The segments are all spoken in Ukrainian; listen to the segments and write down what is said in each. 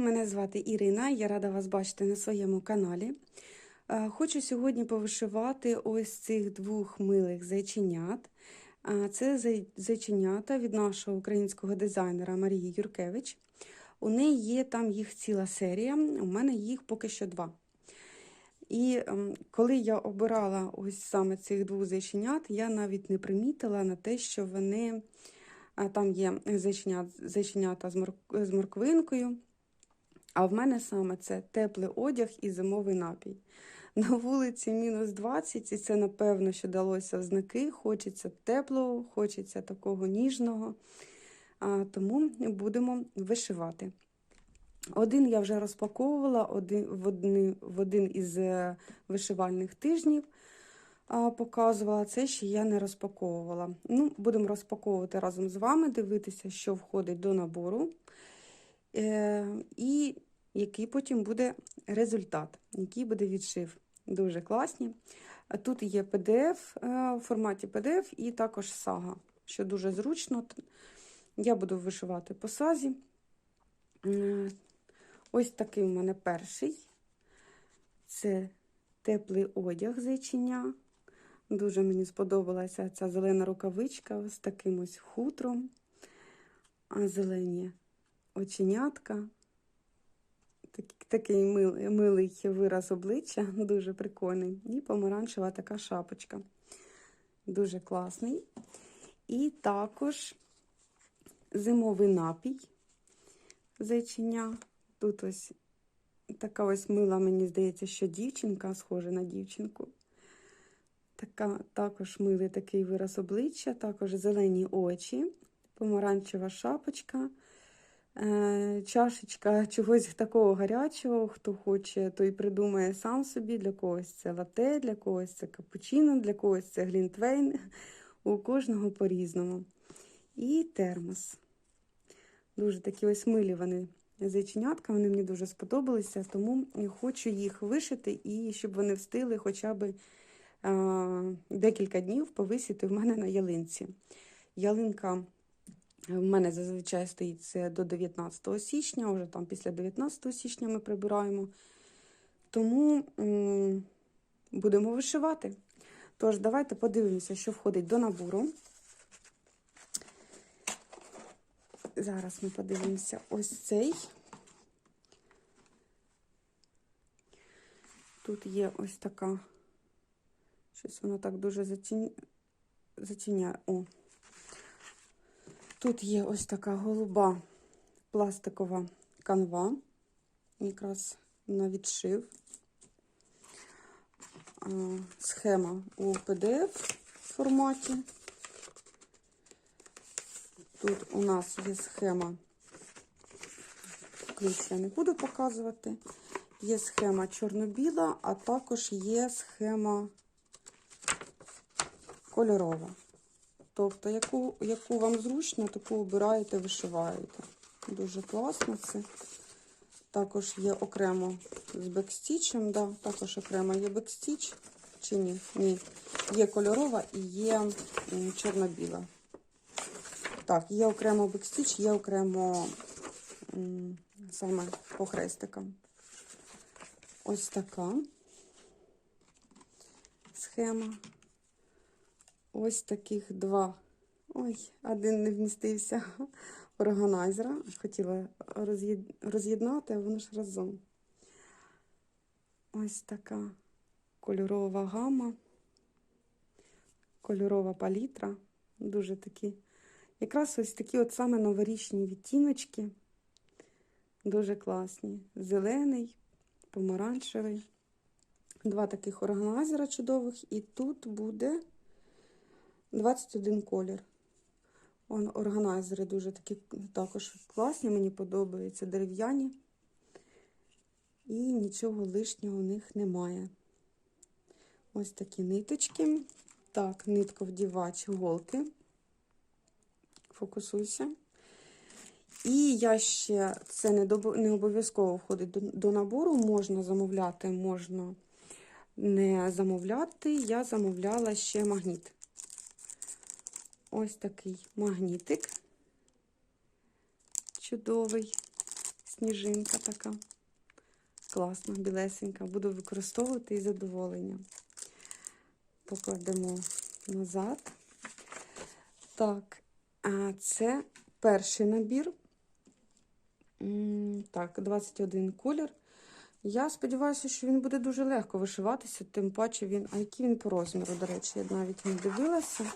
Мене звати Ірина. Я рада вас бачити на своєму каналі. Е, Хочу сьогодні повишивати ось цих двох милих зайченят. Е, Це зайченята від нашого українського дизайнера Марії Юркевич. У неї є там їх ціла серія, у мене їх поки що два. І ем, коли я обирала ось саме цих двох зайченят, я навіть не примітила на те, що вони там є зайченята з морквинкою. А в мене саме це теплий одяг і зимовий напій. На вулиці мінус 20, і це, напевно, що далося в знаки. Хочеться теплого, хочеться такого ніжного. А, тому будемо вишивати. Один я вже розпаковувала один, в, один, в один із е, вишивальних тижнів. Показувала це, ще я не розпаковувала. Ну, Будемо розпаковувати разом з вами, дивитися, що входить до набору, і який потім буде результат, який буде відшив. Дуже класні. Тут є PDF е, в форматі PDF і також сага, що дуже зручно. Я буду вишивати по сазі. Е, Ось такий у мене перший. Це теплий одяг зайчиня. Дуже мені сподобалася ця зелена рукавичка з таким ось хутром. А зелені оченятка. Такий милий, вираз обличчя, дуже прикольний. І помаранчева така шапочка. Дуже класний. І також зимовий напій зайчиня. Тут ось така ось мила, мені здається, що дівчинка, схожа на дівчинку. Така, також милий такий вираз обличчя, також зелені очі, помаранчева шапочка, чашечка чогось такого гарячого, хто хоче, той придумає сам собі. Для когось це лате, для когось це капучино, для когось це глінтвейн. У кожного по-різному. І термос. Дуже такі ось милі вони зайченятка, вони мені дуже сподобалися, тому хочу їх вишити і щоб вони встигли хоча б а, декілька днів повисіти в мене на ялинці. Ялинка в мене зазвичай стоїть це до 19 січня, вже там після 19 січня ми прибираємо. Тому будемо вишивати. Тож, давайте подивимося, що входить до набору. Зараз ми подивимося ось цей. Тут є ось така, щось воно так дуже затінь... затіняє. О. Тут є ось така голуба пластикова канва, якраз на відшив. Схема у PDF форматі. Тут у нас є схема, ключ я не буду показувати. Є схема чорно-біла, а також є схема кольорова. Тобто, яку, яку вам зручно, таку обираєте, вишиваєте. Дуже класно це. Також є окремо з бекстічем, да, також окремо є бекстіч, чи ні? Ні. Є кольорова і є чорно-біла. Так, є окремо бекстіч, є окремо саме по хрестикам. Ось така схема. Ось таких два. Ой, один не вмістився органайзера. Хотіла роз'єд- роз'єднати, а воно ж разом. Ось така кольорова гама, кольорова палітра. Дуже такі. Якраз ось такі от саме новорічні відтіночки. Дуже класні. Зелений, помаранчевий. Два таких органайзера чудових. І тут буде 21 колір. Он, органайзери дуже такі також класні, мені подобаються, дерев'яні. І нічого лишнього у них немає. Ось такі ниточки. Так, нитковдівач голки. Фокусуйся. І я ще, це не, обов'язково входить до набору, можна замовляти, можна не замовляти. Я замовляла ще магніт. Ось такий магнітик. Чудовий. сніжинка така. Класна, білесенька. Буду використовувати із задоволенням. Покладемо назад. Так, а це перший набір. Так, 21 колір. Я сподіваюся, що він буде дуже легко вишиватися, тим паче він. А який він по розміру, до речі, я навіть не дивилася.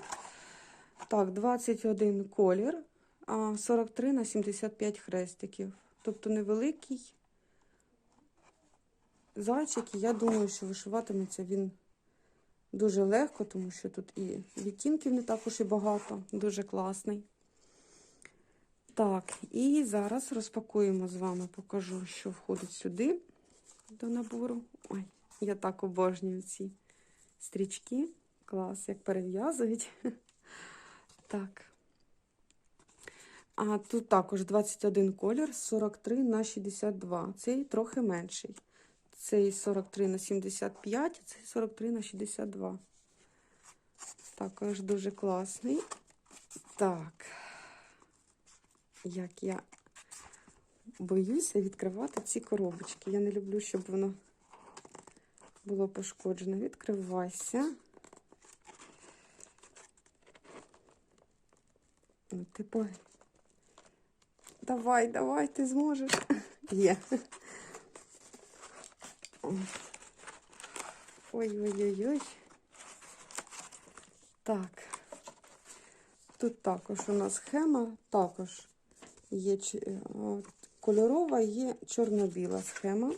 Так, 21 колір, а 43 на 75 хрестиків. Тобто невеликий зайчик, і я думаю, що вишиватиметься він дуже легко, тому що тут і відтінків не також і багато, дуже класний. Так, і зараз розпакуємо з вами, покажу, що входить сюди до набору. Ой, я так обожнюю ці стрічки. Клас, як перев'язують. Так. А тут також 21 колір, 43 на 62. Цей трохи менший. Цей 43 на 75, цей 43 на 62. Також дуже класний. Так. Як я боюся відкривати ці коробочки. Я не люблю, щоб воно було пошкоджено. Відкривайся. Типу. Давай, давай, ти зможеш. Є. Ой-ой-ой-ой. Так. Тут також у нас схема, також є е, кольорова, є чорно-біла схема.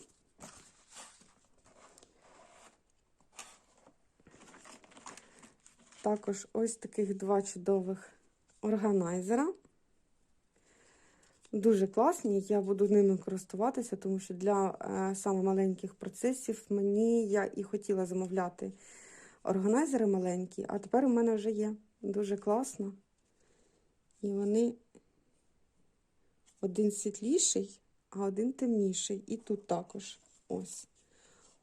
Також ось таких два чудових органайзера. Дуже класні, я буду ними користуватися, тому що для е, саме маленьких процесів мені я і хотіла замовляти органайзери маленькі, а тепер у мене вже є. Дуже класно. І вони один світліший, а один темніший. І тут також ось.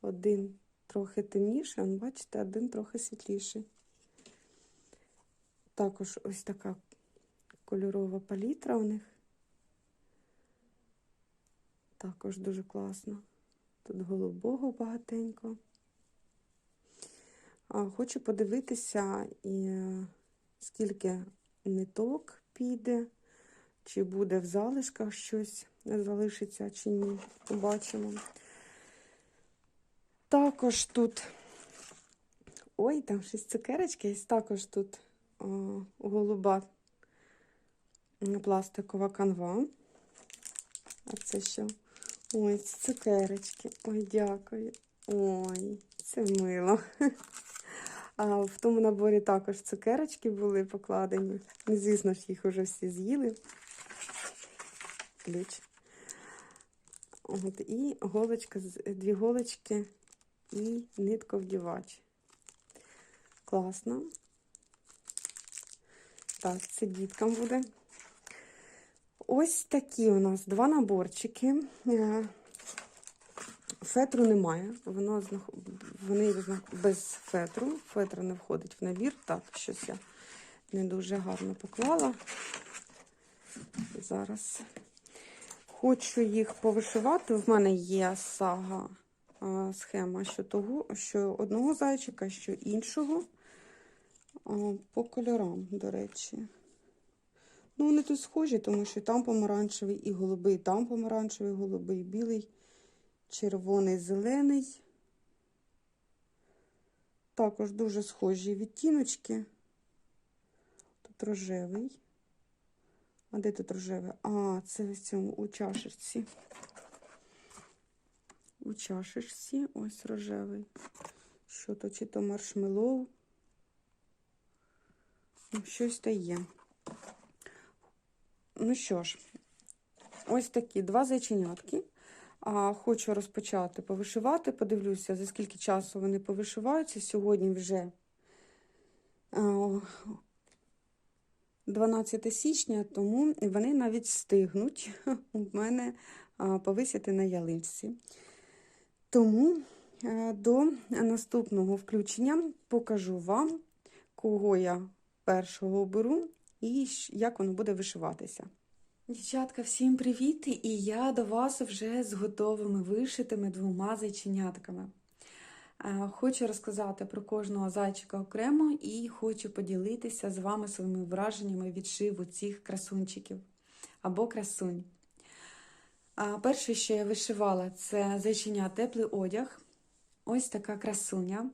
Один трохи темніший, бачите, один трохи світліший. Також ось така кольорова палітра у них. Також дуже класно. Тут голубого багатенько. Хочу подивитися, е, скільки ниток піде, чи буде в залишках щось залишиться, чи ні. Побачимо. Також тут. Ой, там щось цукерочки. Також тут о, голуба пластикова канва. А це що? Ой, це цукерочки. Ой, дякую. Ой, це мило. А в тому наборі також цукерочки були покладені. Ну, Звісно ж, їх вже всі з'їли. Ключ. От, і голочка, дві голочки і нитковдівач. Класно. Так, це діткам буде. Ось такі у нас два наборчики. Е, Фетру немає, воно вони без фетру. Фетра не входить в набір. Так, щось я не дуже гарно поклала. Зараз хочу їх повишивати. В мене є сага схема що того, що одного зайчика, що іншого. По кольорам, до речі. Ну, вони тут схожі, тому що там помаранчевий і голубий, там помаранчевий, голубий, білий, червоний, зелений. Також дуже схожі відтіночки. Тут рожевий. А де тут рожевий? А, це в цьому у чашечці. У чашечці ось рожевий. Що то, чи то маршмеллоу. Ну, щось та є. Ну що ж, ось такі два зайченятки. А, хочу розпочати повишивати. Подивлюся, за скільки часу вони повишиваються. Сьогодні вже 12 січня, тому вони навіть встигнуть у мене повисіти на ялинці. Тому до наступного включення покажу вам, кого я першого оберу і як воно буде вишиватися. Дівчатка, всім привіт! І я до вас вже з готовими вишитими двома зайченятками. Е, Хочу розказати про кожного зайчика окремо і хочу поділитися з вами своїми враженнями від шиву цих красунчиків або красунь. Перше, що я вишивала, це зайчиня теплий одяг. Ось така красуня.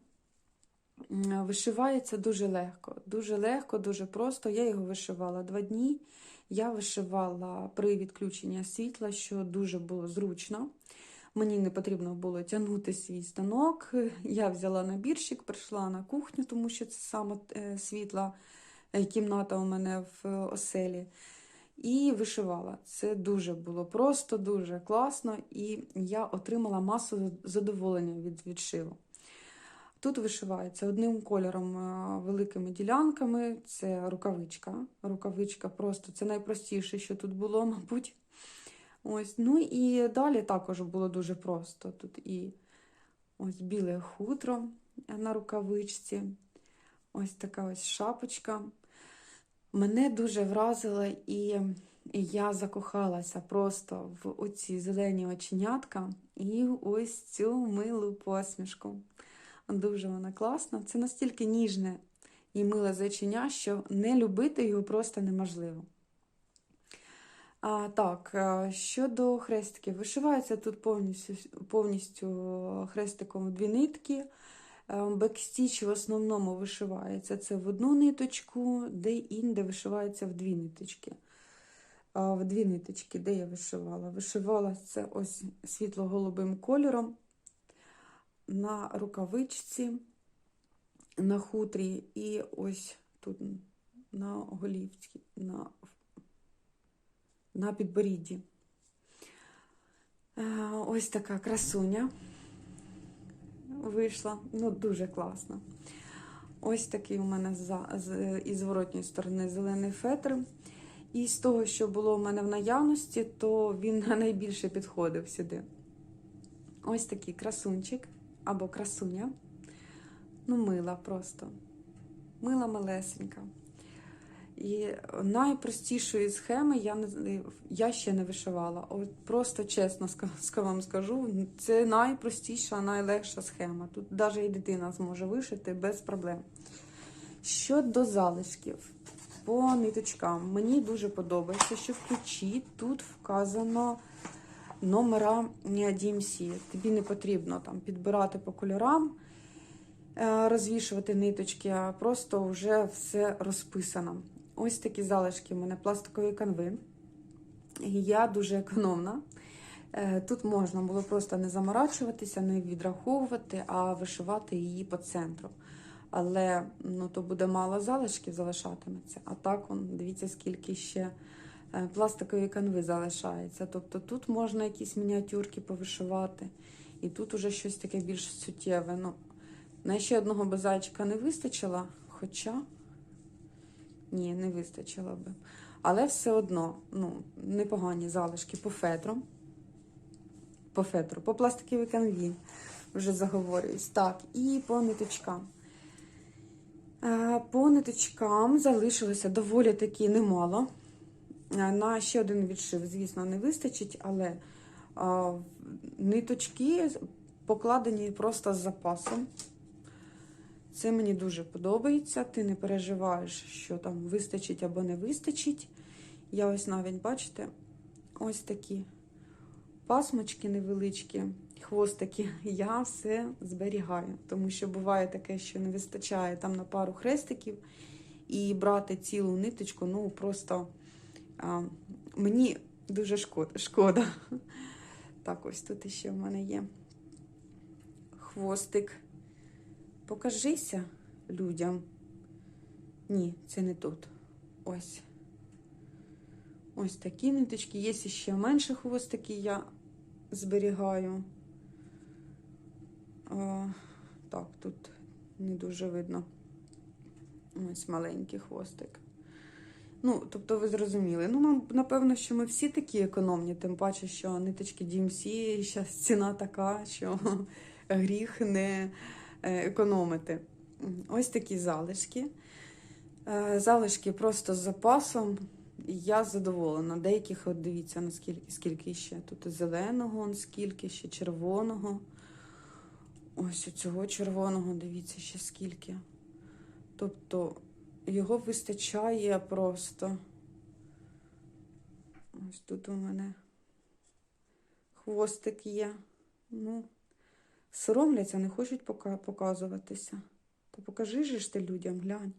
Вишивається дуже легко, дуже легко, дуже просто. Я його вишивала два дні. Я вишивала при відключенні світла, що дуже було зручно. Мені не потрібно було тягнути свій станок. Я взяла набірчик, прийшла на кухню, тому що це саме е, світла е, кімната у мене в оселі. І вишивала. Це дуже було просто, дуже класно, і я отримала масу задоволення від відшиву. Тут вишивається одним кольором е, великими ділянками. Це рукавичка. Рукавичка просто це найпростіше, що тут було, мабуть. Ось. Ну і далі також було дуже просто. Тут і ось біле хутро на рукавичці, ось така ось шапочка. Мене дуже вразило, і, я закохалася просто в оці зелені оченятка і ось цю милу посмішку. Дуже вона класна. Це настільки ніжне і миле зайчиня, що не любити його просто неможливо. А, Так, е, щодо хрестиків, вишивається тут повністю повністю хрестиком дві нитки. Е, Бекстіч в основному вишивається це в одну ниточку, де інде вишивається в дві ниточки. В дві ниточки, де я вишивала? Вишивала це ось світло-голубим кольором на рукавичці, на хутрі і ось тут на голівці, на, на підборідді. Е, Ось така красуня вийшла. Ну, дуже класно. Ось такий у мене із зворотньої сторони зелений фетр. І з того, що було у мене в наявності, то він найбільше підходив сюди. Ось такий красунчик або красуня. Ну, мила просто. Мила малесенька. І найпростішої схеми я не, я ще не вишивала. От Просто чесно вам скажу, це найпростіша, найлегша схема. Тут навіть і дитина зможе вишити без проблем. Щодо залишків по ниточкам, мені дуже подобається, що в ключі тут вказано номера DMC. Тобі не потрібно там підбирати по кольорам, е, розвішувати ниточки, а просто вже все розписано. Ось такі залишки у мене пластикової канви. Я дуже економна. Е, тут можна було просто не заморачуватися, не відраховувати, а вишивати її по центру. Але ну, то буде мало залишків залишатиметься. А так, он, дивіться, скільки ще е, пластикової канви залишається. Тобто тут можна якісь мініатюрки повишивати, і тут уже щось таке більш суттєве. Ну, На ще одного базайчика не вистачило, хоча. Ні, не вистачило би. Але все одно ну, непогані залишки по фетру. По фетру, по пластиковій канві, вже заговорююсь. Так, і по ниточкам. Е, по ниточкам залишилося доволі таки немало. Е, на ще один відшив, звісно, не вистачить, але а, ниточки покладені просто з запасом. Це мені дуже подобається. Ти не переживаєш, що там вистачить або не вистачить. Я ось навіть, бачите, ось такі пасмочки невеличкі, хвостики. Я все зберігаю, тому що буває таке, що не вистачає там на пару хрестиків, і брати цілу ниточку, ну просто а, мені дуже шкода. шкода. Так, ось тут ще в мене є хвостик. Покажися людям. Ні, це не тут. Ось. Ось такі ниточки. Є ще менше хвостики, я зберігаю. О, так, тут не дуже видно. Ось маленький хвостик. Ну, тобто, ви зрозуміли. Ну, напевно, що ми всі такі економні, тим паче, що ниточки DMC, зараз ціна така, що гріх не. Е, економити. Ось такі залишки. Е, залишки просто з запасом. я задоволена. Деяких, от дивіться, наскільки скільки ще. Тут зеленого, скільки, ще червоного. Ось цього червоного, дивіться, ще скільки. Тобто його вистачає просто. Ось тут у мене хвостик є. Ну, соромляться, не хочуть пока- показуватися. Та покажи ж ти людям, глянь.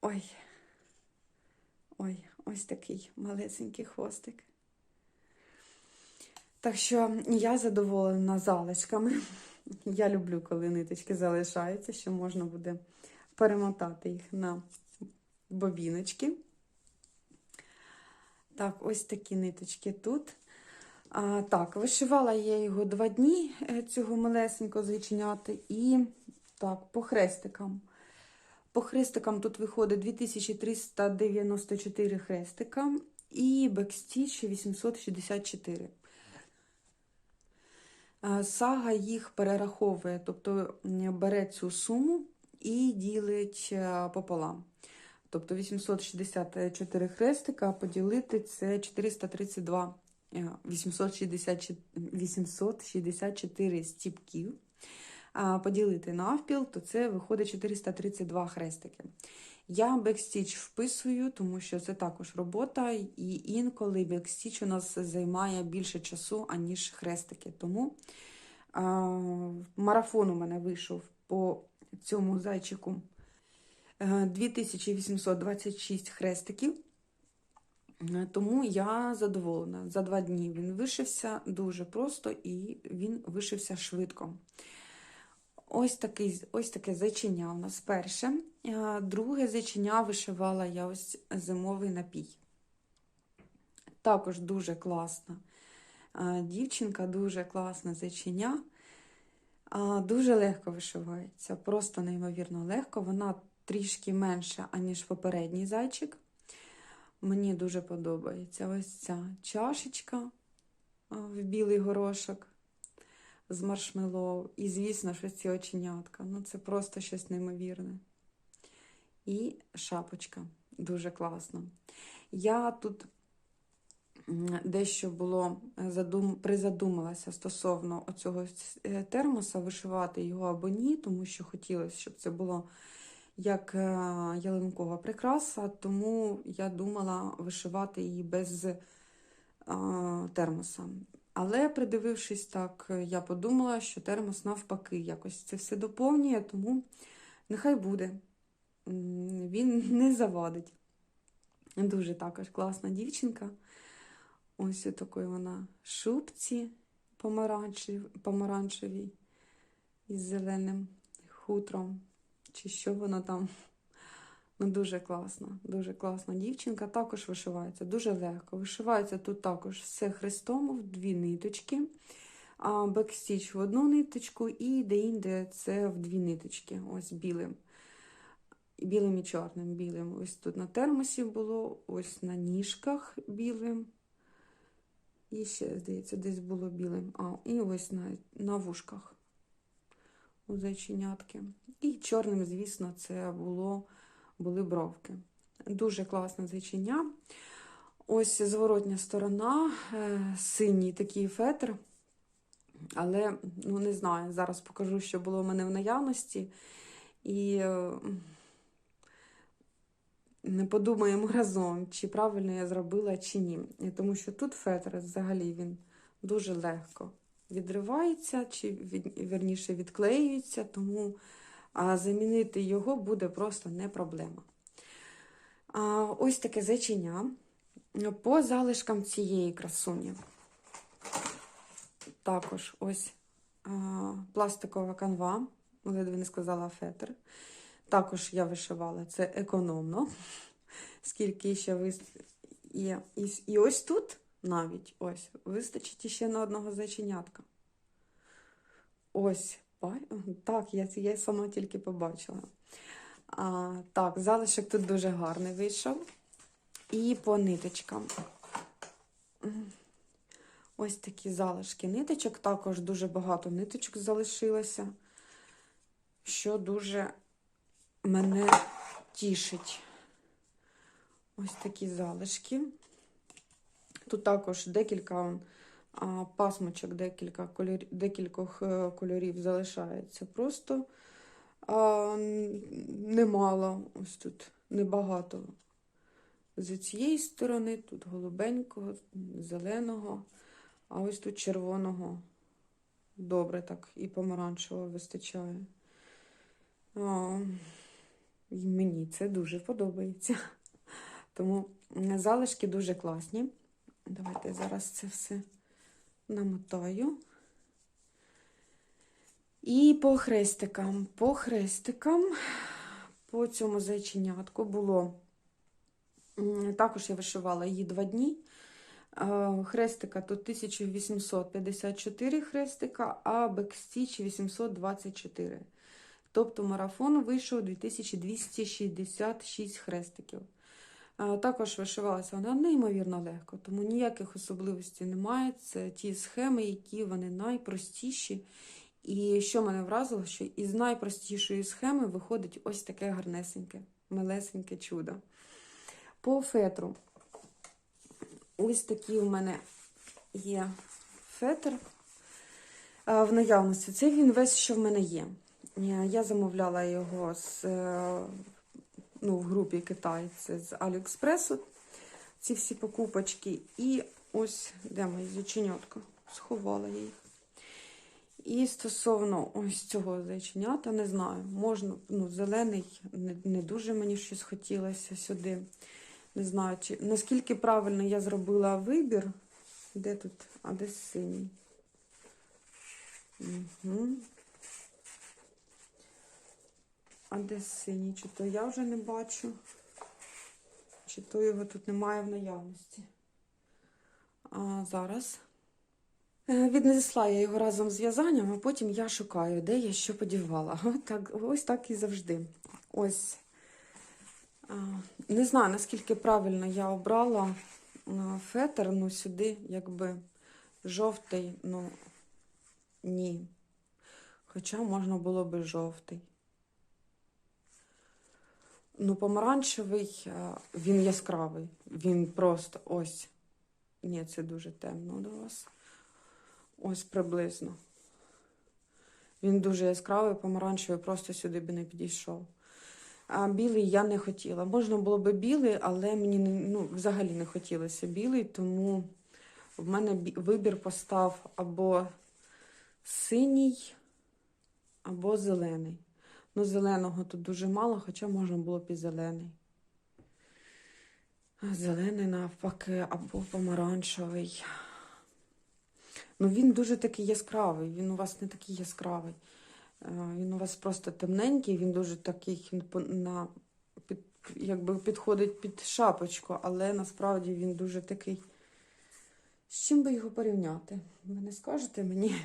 Ой. Ой, ось такий малесенький хвостик. Так що я задоволена залишками. Я люблю, коли ниточки залишаються, що можна буде перемотати їх на бобіночки. Так, ось такі ниточки тут. А, так, вишивала я його два дні, е, цього малесенького зайченяти, і так, по хрестикам. По хрестикам тут виходить 2394 хрестика і бекстіч 864. А, Сага їх перераховує, тобто бере цю суму і ділить е, пополам. Тобто 864 хрестика поділити це 432 е, 864 864 стіпків. Поділити навпіл, то це виходить 432 хрестики. Я бекстіч вписую, тому що це також робота, і інколи бекстіч у нас займає більше часу, аніж хрестики. Тому а, марафон у мене вийшов по цьому зайчику е, 2826 хрестиків. Е, Тому я задоволена. За два дні він вишився дуже просто і він вишився швидко. Ось, такий, ось таке зайчиня у нас перше. Друге зайчиня вишивала я ось зимовий напій. Також дуже класна дівчинка, дуже класне зайчиня. А, Дуже легко вишивається, просто неймовірно легко. Вона трішки менша, аніж попередній зайчик. Мені дуже подобається ось ця чашечка в білий горошок з маршмеллоу. І, звісно, що ці оченятка. Ну, це просто щось неймовірне. І шапочка. Дуже класно. Я тут дещо було е, задум... призадумалася стосовно оцього е, термоса, вишивати його або ні, тому що хотілося, щоб це було як е, ялинкова прикраса, тому я думала вишивати її без термоса. Але придивившись так, я подумала, що термос навпаки якось це все доповнює, тому нехай буде. Він не завадить. Дуже також класна дівчинка. Ось такої вона шубці помаранчевій із зеленим хутром. Чи що вона там. Ну, дуже класна, дуже класна дівчинка. Також вишивається дуже легко. Вишивається тут також все хрестом в дві ниточки, а бекстіч в одну ниточку, і де-інде це в дві ниточки. Ось білим. Білим і чорним. Білим. Ось тут на термосі було, ось на ніжках білим. І ще, здається, десь було білим. А, і ось на, на вушках у зайченятки. І чорним, звісно, це було, були бровки. Дуже класне зайчиня. Ось зворотня сторона, е, синій такий фетр. Але, ну, не знаю, зараз покажу, що було в мене в наявності. І е, не подумаємо разом, чи правильно я зробила, чи ні. Тому що тут фетр взагалі він дуже легко відривається, чи вірніше відклеюється, тому а, замінити його буде просто не проблема. А, ось таке зайчиня по залишкам цієї красуні. Також ось а, пластикова канва, ледве не сказала фетр. Також я вишивала це економно, скільки ще вис... є. І, і ось тут навіть ось вистачить ще на одного зайченятка. Ось, так, я, я сама тільки побачила. А, Так, залишок тут дуже гарний вийшов. І по ниточкам. Ось такі залишки ниточок. Також дуже багато ниточок залишилося, що дуже мене тішить ось такі залишки. Тут також декілька пасмочок, декілька кольорів, декількох е, кольорів залишається. Просто а, немало, ось тут небагато. З цієї сторони, тут голубенького, зеленого, а ось тут червоного. Добре так і помаранчевого вистачає. А, і мені це дуже подобається. Тому залишки дуже класні. Давайте зараз це все намотаю. І по хрестикам. По хрестикам, по цьому зайченятку було. Також я вишивала її два дні. Е, Хрестика тут 1854 хрестика, а бекстіч 824. Тобто марафон вийшов 2266 хрестиків. Також вишивалася вона неймовірно легко, тому ніяких особливостей немає. Це ті схеми, які вони найпростіші. І що мене вразило, що із найпростішої схеми виходить ось таке гарнесеньке, милесеньке чудо. По фетру. Ось такий у мене є фетр в наявності. Це він весь, що в мене є. Я- Я замовляла його з, е, ну, в групі Китай, це з Аліекспресу, ці всі покупочки. І ось, де моє зайченятко, сховала їх. І стосовно ось цього зайченята, не знаю, можна, ну, зелений, не, не дуже мені щось хотілося сюди. Не знаю, чи, наскільки правильно я зробила вибір. Де тут? А де синій? Угу. А де синій? Чи то я вже не бачу, чи то його тут немає в наявності. А зараз. Е, Віднесла я його разом з в'язанням, а потім я шукаю, де я що подівала. Так, ось так і завжди. Ось. Не знаю, наскільки правильно я обрала фетр, ну сюди якби жовтий, ну ні. Хоча можна було би жовтий. Ну, помаранчевий, він яскравий. Він просто ось. Ні, це дуже темно до вас. Ось приблизно. Він дуже яскравий, помаранчевий, просто сюди би не підійшов. А білий я не хотіла. Можна було би білий, але мені ну, взагалі не хотілося білий, тому в мене вибір постав або синій, або зелений. Ну, зеленого тут дуже мало, хоча можна було б і зелений. Зелений навпаки, або помаранчевий. Ну, він дуже такий яскравий. Він у вас не такий яскравий. Він у вас просто темненький, він дуже такий на під, якби підходить під шапочку, але насправді він дуже такий. З чим би його порівняти? Ви не скажете мені?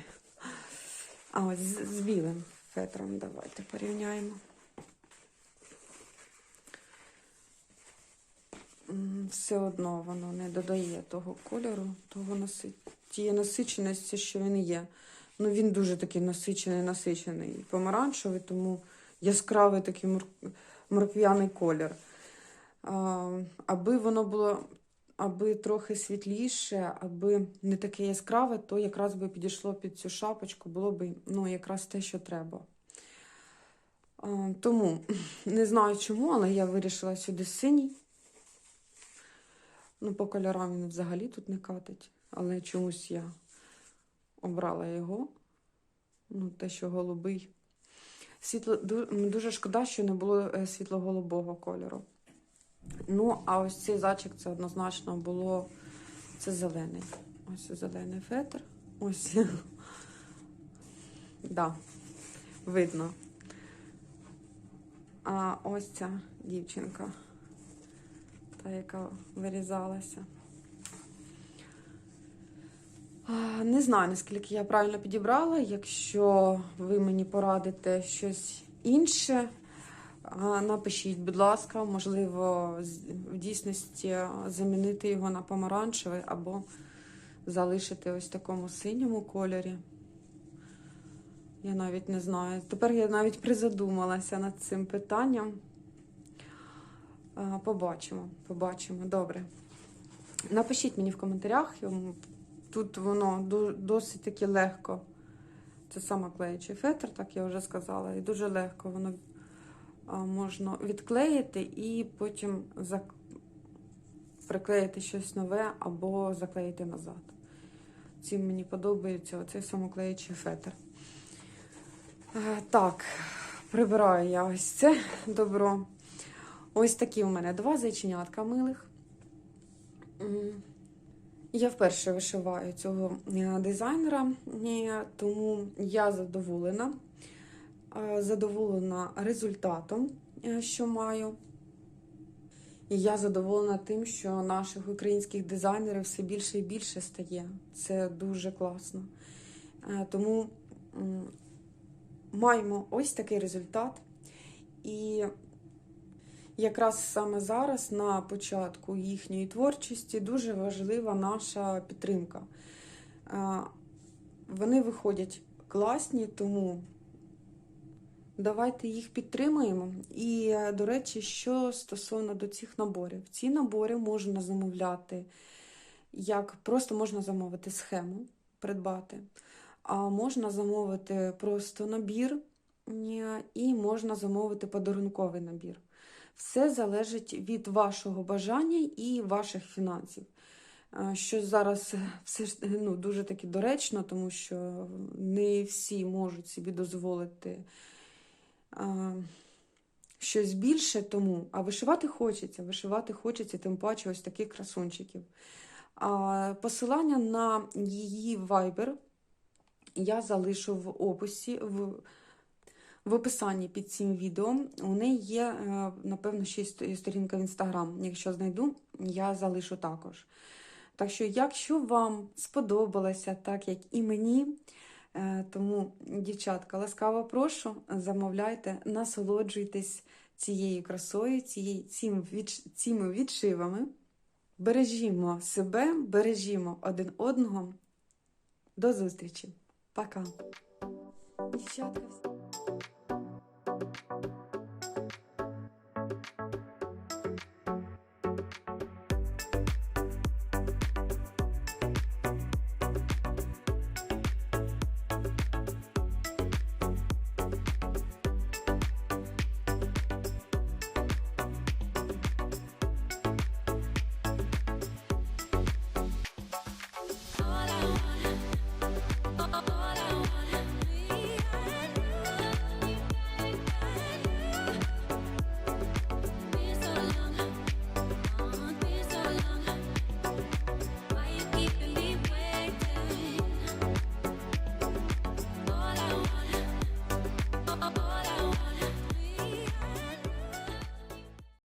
А ось з, з білим фетром давайте порівняємо. Все одно воно не додає того кольору, того наси... тієї насиченості, що він є. Ну, він дуже такий насичений, насичений. І Помаранчевий, тому яскравий такий мор... морквяний колір. А, аби воно було аби трохи світліше, аби не таке яскраве, то якраз би підійшло під цю шапочку, було б ну, якраз те, що треба. Тому не знаю чому, але я вирішила сюди синій. Ну, по кольорам він взагалі тут не катить, але чомусь я обрала його. Ну, те, що голубий. Світло, дуже шкода, що не було е, світло-голубого кольору. Ну, а ось цей зайчик це однозначно було це зелений. Ось зелений фетр. Ось. да, видно. А ось ця дівчинка, та, яка вирізалася. Не знаю, наскільки я правильно підібрала. Якщо ви мені порадите щось інше, напишіть, будь ласка, можливо, в дійсності замінити його на помаранчевий або залишити ось в такому синьому кольорі. Я навіть не знаю. Тепер я навіть призадумалася над цим питанням. Побачимо, побачимо. Добре. Напишіть мені в коментарях. Тут воно досить таки легко. Це саме клеючий фетр, так я вже сказала. І дуже легко воно можна відклеїти і потім зак... приклеїти щось нове або заклеїти назад. Цим мені подобається оцей самоклеючий фетр. Е, Так, прибираю я ось це добро. Ось такі у мене два зайченятка милих. Я вперше вишиваю цього е, дизайнера, е, тому я задоволена. Е, Задоволена результатом, е, що маю. І я задоволена тим, що наших українських дизайнерів все більше і більше стає. Це дуже класно. Е, Тому маємо ось такий результат. І якраз саме зараз, на початку їхньої творчості, дуже важлива наша підтримка. Вони виходять класні, тому давайте їх підтримаємо. І, е, до речі, що стосовно до цих наборів, ці набори можна замовляти, як просто можна замовити схему, придбати, а можна замовити просто набір, е, і можна замовити подарунковий набір. Все залежить від вашого бажання і ваших фінансів. Е, Що зараз все ж ну, дуже таки доречно, тому що не всі можуть собі дозволити щось більше тому, а вишивати хочеться, вишивати хочеться, тим паче ось таких красунчиків. А, посилання на її Viber я залишу в описі, в, в описанні під цим відео. У неї є, е, напевно, ще сторінка в Instagram. Якщо знайду, я залишу також. Так що, якщо вам сподобалося, так як і мені, тому, дівчатка, ласкаво прошу, замовляйте, насолоджуйтесь цією красою, цією, цими відшивами. Бережімо себе, бережімо один одного. До зустрічі. Пока. Дівчатка.